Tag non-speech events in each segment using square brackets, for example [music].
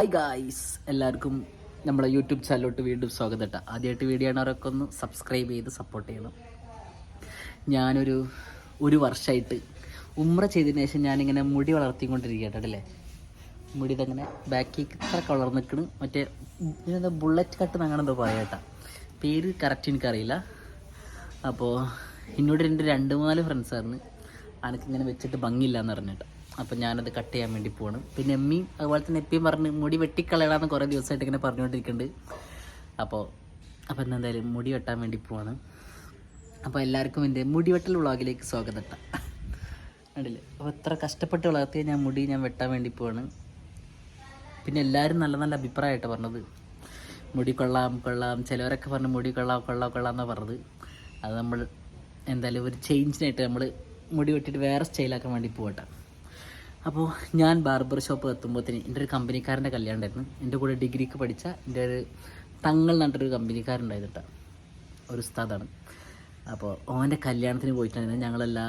Hi guys എല്ലാവർക്കും നമ്മുടെ YouTube ചാനലോട്ട് വീണ്ടും സ്വാഗതം കേട്ടോ ആദ്യമായിട്ട് വീഡിയോ ആണവരൊക്കെ ഒന്ന് സബ്സ്ക്രൈബ് ചെയ്ത് സപ്പോർട്ട് ചെയ്യണം. ഞാനൊരു ഒരു വർഷമായിട്ട് ഉമ്ര ചെയ്തതിന് ശേഷം ഞാനിങ്ങനെ മുടി വളർത്തിക്കൊണ്ടിരിക്കട്ടല്ലേ മുടി ഇതങ്ങനെ ബാക്കി ഇത്ര കളർ നിൽക്കണ് മറ്റേ ഇതിനെന്താ ബുള്ളറ്റ് കട്ട് അങ്ങനെ എന്തോ പറയാട്ടാ പേര് കറക്റ്റ് എനിക്കറിയില്ല. അപ്പോൾ എന്നോട് എന്റെ രണ്ട് മൂന്നാൽ ഫ്രണ്ട്സായിരുന്നു അനക്കിങ്ങനെ വെച്ചിട്ട് ഭംഗിയില്ല എന്ന് പറഞ്ഞിട്ട്. അപ്പോൾ ഞാനത് കട്ട് ചെയ്യാൻ വേണ്ടി പോവാണ്. പിന്നെ എമ്മിയും അതുപോലെ തന്നെ എപ്പിയും പറഞ്ഞ് മുടി വെട്ടിക്കളയണമെന്ന് കുറേ ദിവസമായിട്ട് ഇങ്ങനെ പറഞ്ഞുകൊണ്ടിരിക്കുന്നുണ്ട് അപ്പോൾ അപ്പം ഇന്ന് എന്തായാലും മുടി വെട്ടാൻ വേണ്ടി പോവാണ്. അപ്പോൾ എല്ലാവർക്കും എന്റെ മുടി വെട്ടൽ വ്ളോഗിലേക്ക് സ്വാഗതം കണ്ടില്ലേ? അപ്പോൾ എത്ര കഷ്ടപ്പെട്ട് വളർത്തിയ ഞാൻ മുടി ഞാൻ വെട്ടാൻ വേണ്ടി പോവാണ്. പിന്നെ എല്ലാവരും നല്ല നല്ല അഭിപ്രായമായിട്ട് പറഞ്ഞത്. മുടി കൊള്ളാം കൊള്ളാം. ചിലവരൊക്കെ പറഞ്ഞു മുടി കൊള്ളാം കൊള്ളാം കൊള്ളാം എന്നാണ് പറഞ്ഞത്. അത് നമ്മൾ എന്തായാലും ഒരു ചേഞ്ചിനായിട്ട് നമ്മൾ മുടി വെട്ടിയിട്ട് വേറെ സ്റ്റൈലാക്കാൻ വേണ്ടി പോകട്ടെ അപ്പോൾ ഞാൻ ബാർബർ ഷോപ്പ് എത്തുമ്പോഴത്തേന് എന്റെ ഒരു കമ്പനിക്കാരന്റെ കല്യാണം ഉണ്ടായിരുന്നു. എന്റെ കൂടെ ഡിഗ്രിക്ക് പഠിച്ച എന്റെ ഒരു തങ്ങൾ നട്ടൊരു കമ്പനിക്കാരുണ്ടായിരുന്നു ഒരു ഉസ്താദാണ്. അപ്പോൾ ഓന്റെ കല്യാണത്തിന് പോയിട്ടുണ്ടായിരുന്നു ഞങ്ങളെല്ലാ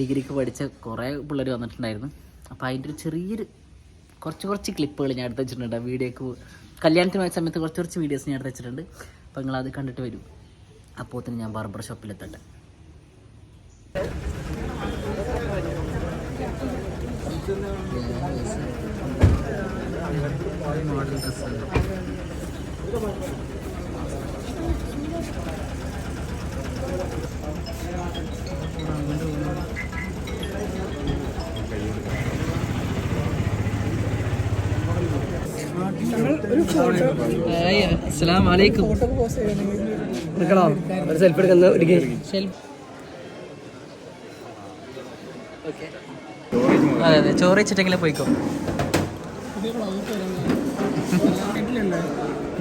ഡിഗ്രിക്ക് പഠിച്ച കുറേ പിള്ളേർ വന്നിട്ടുണ്ടായിരുന്നു. അപ്പോൾ അതിന്റെ ഒരു ചെറിയൊരു കുറച്ച് കുറച്ച് ക്ലിപ്പുകൾ ഞാൻ എടുത്ത് വെച്ചിട്ടുണ്ട് വീഡിയോക്ക് കല്യാണത്തിന് പോയ സമയത്ത് കുറച്ച് കുറച്ച് വീഡിയോസ് ഞാൻ എടുത്ത് വെച്ചിട്ടുണ്ട്. അപ്പോൾ നിങ്ങളത് കണ്ടിട്ട് വരും. അപ്പോൾ തന്നെ ഞാൻ ബാർബർ ഷോപ്പിലെത്തട്ടെ മോഡൽ ഡ്രസ്സുണ്ട് അസ്സലാം വലൈക്കും ഒരു സെൽഫി എടുക്കുന്ന ഇടിക്ക് അതെ ചോറ് വെച്ചിട്ടെങ്കിലും പോയിക്കോ.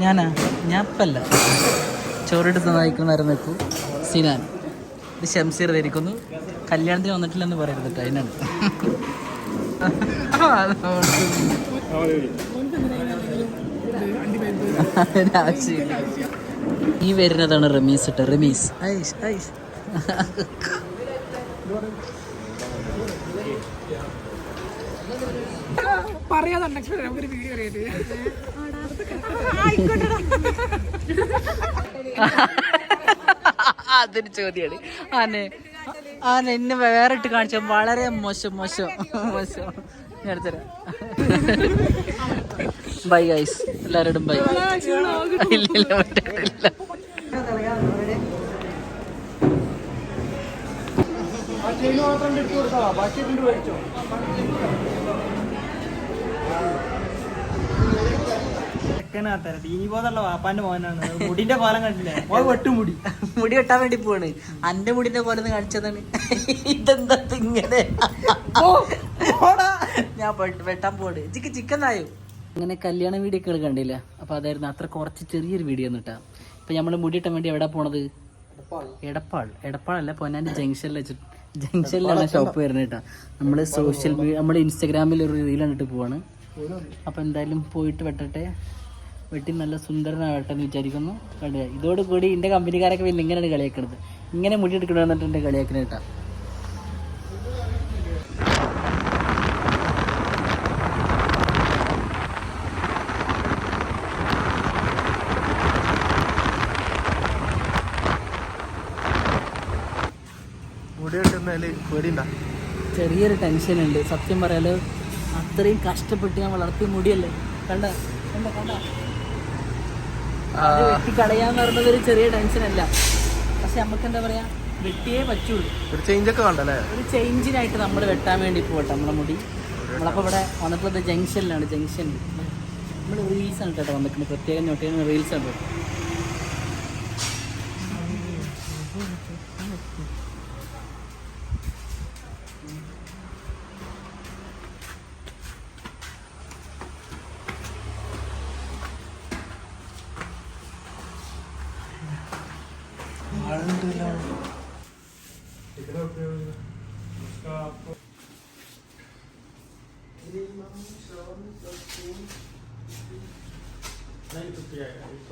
ഞാനാ? ഞാപ്പല്ല. ചോറെടുത്ത് നയിക്കുന്നവരെ നിൽക്കൂ സിനാൻ ഇത് ഷംസീർ ധരിക്കുന്നു. കല്യാണത്തിന് വന്നിട്ടില്ലെന്ന് പറയരുത് അതിനാണ് അതിനാവശ്യമില്ല ഈ വരുന്നതാണ് റമീസ് കേട്ടോ റമീസ്. ഐസ് ഐഷ്. പറയാതെ അൺഎക്സ്പെക്ടഡ് നമുക്കൊരു വീഡിയോ അറിയാതെ അതൊരു ചോദ്യമാണ് ആനെ ആന എന്നെ വേറെ ഇട്ട് കാണിച്ച. വളരെ മോശം മോശം മോശം. ഞാൻ തരാം. ബൈ ഗൈസ് എല്ലാവരോടും ബൈ ഇല്ല ഇല്ല പറ്റില്ല ഇനി ബാക്കി വാപ്പാന്റെ മോനാണ്. മുടിന്റെ കോലം കണ്ടില്ലേ? [laughs] വെട്ടുമുടി മുടി. വെട്ടാൻ വേണ്ടി പോവാണ്. അന്റെ മുടിന്റെ പോലെ ഒന്ന് കാണിച്ചതാണ്. ഇതെന്താ തിങ്ങനെ ഇങ്ങനെ? ഞാൻ വെട്ടാൻ പോവാണ്. ചിക്ക് ചിക്കൻ ആയോ അങ്ങനെ കല്യാണ വീഡിയോ ഒക്കെ കണ്ടില്ല? അപ്പൊ അതായിരുന്നു അത്ര കുറച്ച് ചെറിയൊരു വീഡിയോ എന്നിട്ടാ ഇപ്പൊ നമ്മൾ മുടി ഇട്ടാൻ വേണ്ടി എവിടെ പോണത്? എടപ്പാൾ. എടപ്പാൾ. എടപ്പാളല്ല പൊന്നാന്റെ ജംഗ്ഷനിൽ വെച്ചിട്ട്. ജംഗ്ഷനിലാണ് ഷോപ്പ് വരുന്നത് കേട്ടോ. നമ്മൾ സോഷ്യൽ മീഡിയ നമ്മൾ ഇൻസ്റ്റാഗ്രാമിൽ ഒരു റീൽ കണ്ടിട്ട് പോവാണ്. അപ്പൊ എന്തായാലും പോയിട്ട് വെട്ടട്ടെ. വെട്ടി നല്ല സുന്ദരനാവട്ടെ എന്ന് വിചാരിക്കുന്നു. കണ്ടു? ഇതോടുകൂടി എന്റെ കമ്പനിക്കാരൊക്കെ പിന്നെ ഇങ്ങനെയാണ് കളിയാക്കുന്നത് ഇങ്ങനെ മുടി എടുക്കണമെന്നിട്ട് എന്റെ കേട്ടോ കേട്ടാ. വെട്ടുന്നതിൽ പേടിയുണ്ടാ? ചെറിയൊരു ടെൻഷൻ ഉണ്ട്. സത്യം പറയാലോ അത്രയും കഷ്ടപ്പെട്ട് ഞാൻ വളർത്തിയ മുടിയല്ലേ? കണ്ട? കണ്ട കണ്ട? അത് വെട്ടി കളയാന്ന് പറയുന്നത് ഒരു ചെറിയ ടെൻഷൻ അല്ല. പക്ഷെ നമുക്ക് എന്താ പറയാ വെട്ടിയേ പറ്റുള്ളൂ. ഒരു ചേഞ്ച് ഒക്കെ വേണ്ടല്ലേ? ഒരു ചേഞ്ചിനായിട്ട് നമ്മൾ വെട്ടാൻ വേണ്ടി പോകട്ടെ നമ്മളെ മുടി. നമ്മളപ്പോൾ ഇവിടെ വന്നിട്ടുള്ളത് ജംഗ്ഷനിലാണ് ജംഗ്ഷൻ നമ്മൾ റീൽസ് ആണ് കേട്ടോ വന്നിട്ടുണ്ട് പ്രത്യേകം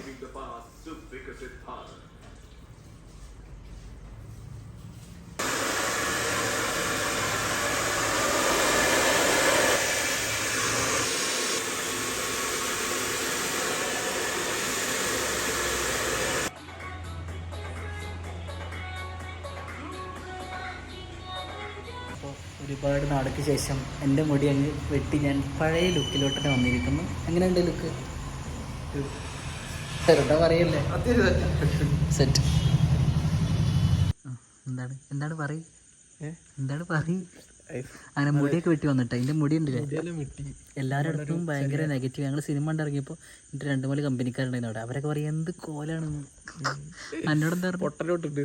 റീൽസ് to കേട്ടോ താങ്ക് യു അപ്പോൾ ഒരുപാട് നാടക്ക് ശേഷം എന്റെ മുടി അങ്ങ് വെട്ടി ഞാൻ പഴയ ലുക്കിലോട്ട് തന്നെ വന്നിരിക്കുന്നു. എങ്ങനെയുണ്ട് ലുക്ക് പറയല്ലേ? സെറ്റ് എന്താണ്? എന്താണ് പറയും? എന്താണ് പറയും? അങ്ങനെ മുടിയൊക്കെ വെട്ടി വന്നിട്ട്. അതിന്റെ മുടി ഉണ്ടല്ലേ എല്ലാവരുടെ അടുത്തും ഭയങ്കര നെഗറ്റീവ് ഞങ്ങൾ സിനിമ ഉണ്ടിറങ്ങിയപ്പോ എന്നിട്ട് എന്റെ രണ്ട് മൂന്ന് കമ്പനിക്കാരുണ്ടായിരുന്നു അവിടെ. അവരൊക്കെ പറയും എന്ത് കോലാണ്? എന്നോട് എന്താ പൊട്ടലോട്ടുണ്ട്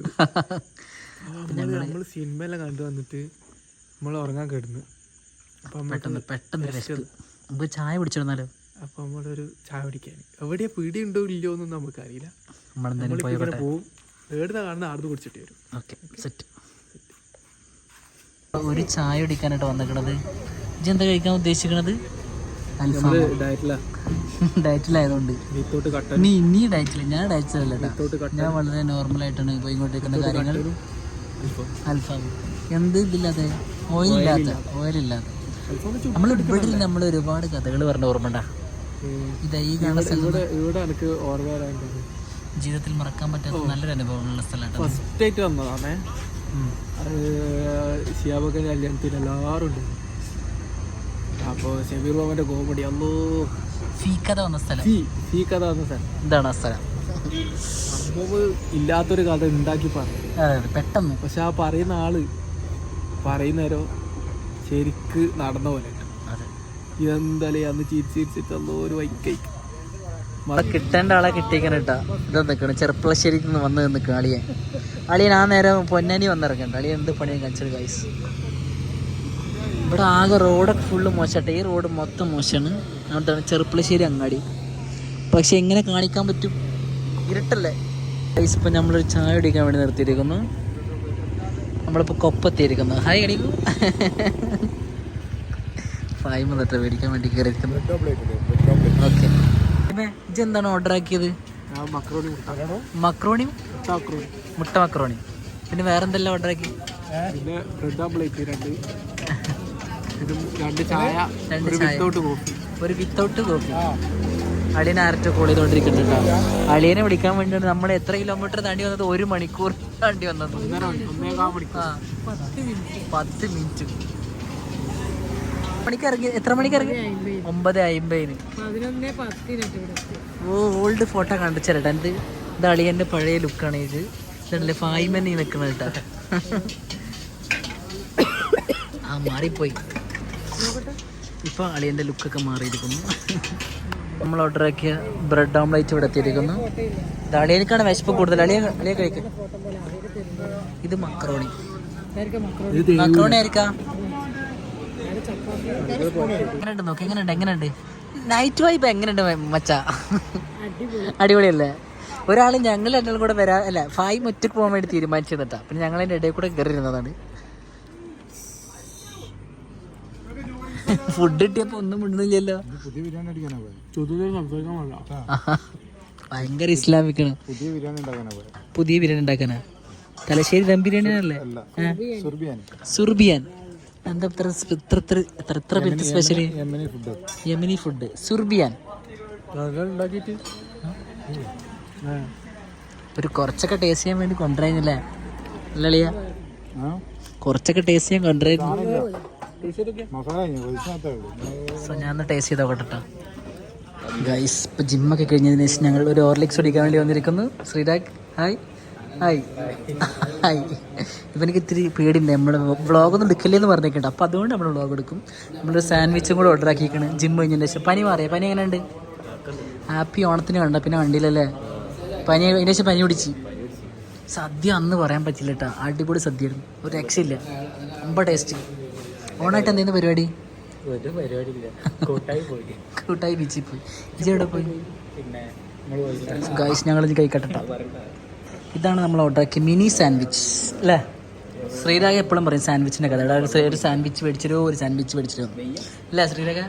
നമ്മൾ സിനിമയെല്ലാം കണ്ടു വന്നിട്ട് നമ്മൾ ഉറങ്ങാൻ കിടന്നു. പെട്ടെന്ന് പെട്ടെന്ന് വിശപ്പ്. നമുക്ക് ചായ പിടിച്ചിരുന്നാലോ അപ്പൊ നമ്മളൊരു ചായ കുടിക്കാൻ. എവിടെയാ പിടി ഉണ്ടോ ഇല്ലയോ ഒന്നും നമുക്കറിയില്ല. പോയോട്ടെ പോവും. ഏടുന്ന കാണുന്ന ആടുന്ന് കുടിച്ചിട്ട് വരും. ഓക്കെ സെറ്റ് ഒരു ചായ കുടിക്കാനായിട്ട് വന്നിക്കണത് ഇജ്ജ് എന്താ കഴിക്കാൻ ഉദ്ദേശിക്കണത്? [laughs] ഡയറ്റിലായതുകൊണ്ട്. നീ നീ ഡയറ്റില്ല ഞാൻ ഡയറ്റിലല്ല ഞാൻ വളരെ നോർമലായിട്ടാണ് ഇപ്പോൾ ഇങ്ങോട്ട് വെക്കുന്ന കാര്യങ്ങൾ അൽഫാം. എന്ത് ഇതില്ലാതെ ഓയിലില്ലാത്ത ഓയിലില്ലാത്ത നമ്മൾ ഇവിടെ നമ്മൾ ഒരുപാട് കഥകൾ പറഞ്ഞ ഓർമ്മണ്ട ഇതാ ഈ കാണുന്ന സ്ഥലം ജീവിതത്തിൽ മറക്കാൻ പറ്റാത്ത നല്ലൊരു അനുഭവമുള്ള സ്ഥലമാണ് ഫസ്റ്റ് ആയിട്ട് വന്നതാണേ. ഷിയാബൊക്കെ കല്യാണത്തിന് എല്ലാവരും ഉണ്ട്. അപ്പോൾ ഷബീർ ബാബന്റെ കോമഡി അല്ലോ ഫീക്കഥ വന്ന സ്ഥലം. ഫീ ഫീ കഥ വന്ന സ്ഥലം. ഇതാണ് ആ സ്ഥലം. ഇല്ലാത്തൊരു കഥ ഉണ്ടാക്കി പറഞ്ഞു. പെട്ടെന്ന്. പക്ഷെ ആ പറയുന്ന ആൾ പറയുന്നേരോ ശരിക്ക് നടന്ന പോലെ. ഇതെന്തായാലും അന്ന് ചിരിച്ച് ചിരിച്ചിട്ട് അന്ന് ഒരു വൈക്കൈ അവിടെ കിട്ടേണ്ട ആളെ കിട്ടിയേക്കാനിട്ടാ ഇതാ നിൽക്കണം ചെറുപ്പളശ്ശേരിക്ക് വന്ന് നിൽക്കുക അളിയൻ. അളിയൻ ആ നേരം പൊന്നാനി വന്നിറങ്ങണ്ട. അളിയൻ എന്ത് പണിയും കഴിച്ചത് ഗൈസ് ഇവിടെ ആകെ റോഡൊക്കെ ഫുള്ള് മോശമാട്ടെ ഈ റോഡ് മൊത്തം മോശമാണ് അവിടുത്തെ ചെറുപ്പളശ്ശേരി അങ്ങാടി. പക്ഷെ എങ്ങനെ കാണിക്കാൻ പറ്റും? ഇരുട്ടല്ലേ? ഗൈസ് ഇപ്പം നമ്മളൊരു ചായ കുടിക്കാൻ വേണ്ടി നിർത്തിയിരിക്കുന്നു. നമ്മളിപ്പോൾ കൊപ്പത്തിയിരിക്കുന്നു. ഹായ് കടിക്കൂ [laughs] ഫൈവ് എന്നിട്ട് മേടിക്കാൻ വേണ്ടി കയറിയിരിക്കുന്നു ഓക്കെ പിന്നെ എന്താണ് ഓർഡർ ആക്കിയത്? മക്രോണി മുട്ട. മക്രോണി? മുട്ട മക്രോണി. പിന്നെ വേറെന്തെല്ലാം ഓർഡർ ആക്കി? പിന്നെ ബ്രെഡ് രണ്ട്. രണ്ട് ചായ. രണ്ട് ഒരു. വിത്തൗട്ട് കോഫി ഒരു വിത്തൗട്ട് കോഫി അളിയനെ ആരറ്റോ കോൾ ചെയ്തുകൊണ്ടിരിക്കുന്നുണ്ട് അളിയനെ വിളിക്കാൻ വേണ്ടിയാണ് നമ്മൾ എത്ര കിലോമീറ്റർ താണ്ടി വന്നത്? ഒരു മണിക്കൂർ താണ്ടി വന്നത്. പത്ത് മിനിറ്റ് മണിക്ക് ഇറങ്ങി? എത്ര മണിക്ക് ഇറങ്ങി? ഒമ്പത് അമ്പതിന് ഓ ഓൾഡ് ഫോട്ടോ കാണിച്ചു തരട്ടെ ഇത് ഇത് അളിയന്റെ പഴയ ലുക്കാണ് ഇത്. ഇതല്ലേ ഫായ്മനി നിൽക്കണ കേട്ടാ. ആ മാറിപ്പോയി. ഇപ്പൊ അളിയന്റെ ലുക്കൊക്കെ മാറിയിരിക്കുന്നു. നമ്മൾ ഓർഡർ ആക്കിയ ബ്രെഡ് ഓംലൈറ്റ് ഇവിടെ എത്തിയിരിക്കുന്നു. ഇത് അളിയനക്കാണ് വിശപ്പ് കൂടുതൽ. അളിയ അളിയ കഴിക്കും. ഇത് മക്രോണി. മക്രോണി ആയിരിക്കാം. എങ്ങനെയുണ്ട് നോക്കി എങ്ങനെയുണ്ട് എങ്ങനെയുണ്ട്? നൈറ്റ് വൈബ് എങ്ങനെയുണ്ട് മച്ച? അടിപൊളിയല്ലേ? ഒരാൾ ഞങ്ങൾ രണ്ടാളും കൂടെ വരാ അല്ല ഫായ് ഒറ്റയ്ക്ക് പോകാൻ വേണ്ടി തീരുമാനിച്ചു തന്നിട്ടാ പിന്നെ ഞങ്ങൾ അതിന്റെ ഇടയിൽ കൂടെ കയറി ഇരുന്നതാണ്. ഫുഡ് കിട്ടിയപ്പോ ഒന്നും മിണ്ടുന്നില്ലല്ലോ. പുതിയ ബിരിയാണി അടിക്കാനാ പോയത് സംസാരിക്കാൻ പാടില്ല ആഹാ. ഭയങ്കര ഇസ്ലാമിക്കാണ്. പുതിയ ബിരിയാണി ഉണ്ടാക്കാനാ. പുതിയ ബിരിയാണി ഉണ്ടാക്കാനാ തലശ്ശേരി ദം ബിരിയാണി അല്ലേ സുർബിയാൻ. എന്താ ഇത്ര ഇത്ര ഇത്ര ഇത്ര ഇത്ര പേർക്ക് യമനി ഫുഡ് സുർബിയാൻ. ഒരു കുറച്ചൊക്കെ ടേസ്റ്റ് ചെയ്യാൻ വേണ്ടി കൊണ്ടുവരുന്നില്ലേ അല്ലളിയ കുറച്ചൊക്കെ ടേസ്റ്റ് ചെയ്യാൻ കൊണ്ടുവരുന്നു സോ ഞാൻ ടേസ്റ്റ് ചെയ്ത് നോക്കട്ടെ ഗൈസ് ഇപ്പോൾ ജിമ്മൊക്കെ കഴിഞ്ഞതിന് ശേഷം ഞങ്ങൾ ഒരു ഓർലിക്സ് കുടിക്കാൻ വേണ്ടി വന്നിരിക്കുന്നു. Sreerag hi ഹായ് ഹായ് ഇവനിക്ക് ഇത്തിരി പേടിയുണ്ട് നമ്മൾ വ്ളോഗൊന്നും എടുക്കില്ലെന്ന് പറഞ്ഞേക്കുണ്ട് അപ്പോൾ അതുകൊണ്ട് നമ്മൾ വ്ളോഗ് എടുക്കും നമ്മളൊരു സാൻഡ്വിച്ചും കൂടെ ഓർഡർ ആക്കിയിരിക്കണം ജിം കഴിഞ്ഞതിന് ശേഷം പനി മാറിയ പനി എങ്ങനെയുണ്ട് ഹാപ്പി ഓണത്തിന് കണ്ട പിന്നെ വണ്ടിയിലല്ലേ പനി അതിന് ശേഷം പനി പിടിച്ച് സദ്യ അന്ന് പറയാൻ പറ്റില്ല കേട്ടോ അടിപൊളി സദ്യയായിരുന്നു ഒരു രക്ഷയില്ല ரொம்ப ടേസ്റ്റ് ഓണായിട്ട് എന്തായിരുന്നു പരിപാടി [laughs] ഒരു പരിപാടിയില്ല കൂട്ടായി പോയി കൂട്ടായി ബീച്ചിൽ പോയി ഇജി എവിടെ പോയി പിന്നെ നമ്മൾ ഗായ്സ് ഞങ്ങൾ ഇത് കഴിക്കട്ടെ ട്ടോ. ഇതാണ് നമ്മൾ ഓർഡർ ആക്കിയ മിനി സാൻഡ്വിച്ച് അല്ലേ? ശ്രീരാഗ എപ്പോഴും പറയും സാൻഡ്വിച്ചിന്റെ കഥ. ഇവിടെ ഒരു സാൻഡ്വിച്ച് മേടിച്ചിരോ ഒരു സാൻഡ്വിച്ച് മേടിച്ചിരോ? അല്ലേ ശ്രീരാഗ?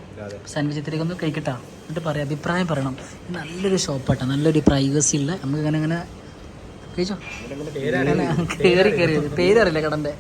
സാൻഡ്വിച്ച് ഇത്തിരി ഒന്ന് കഴിക്കട്ടാ. എന്നിട്ട് പറയാം അഭിപ്രായം പറയണം. നല്ലൊരു ഷോപ്പാട്ടോ നല്ലൊരു പ്രൈവസി ഉള്ള നമുക്ക് ഇങ്ങനെ ഇങ്ങനെ കഴിച്ചോ? കയറി കയറി പേരറിയില്ല കടന്റെ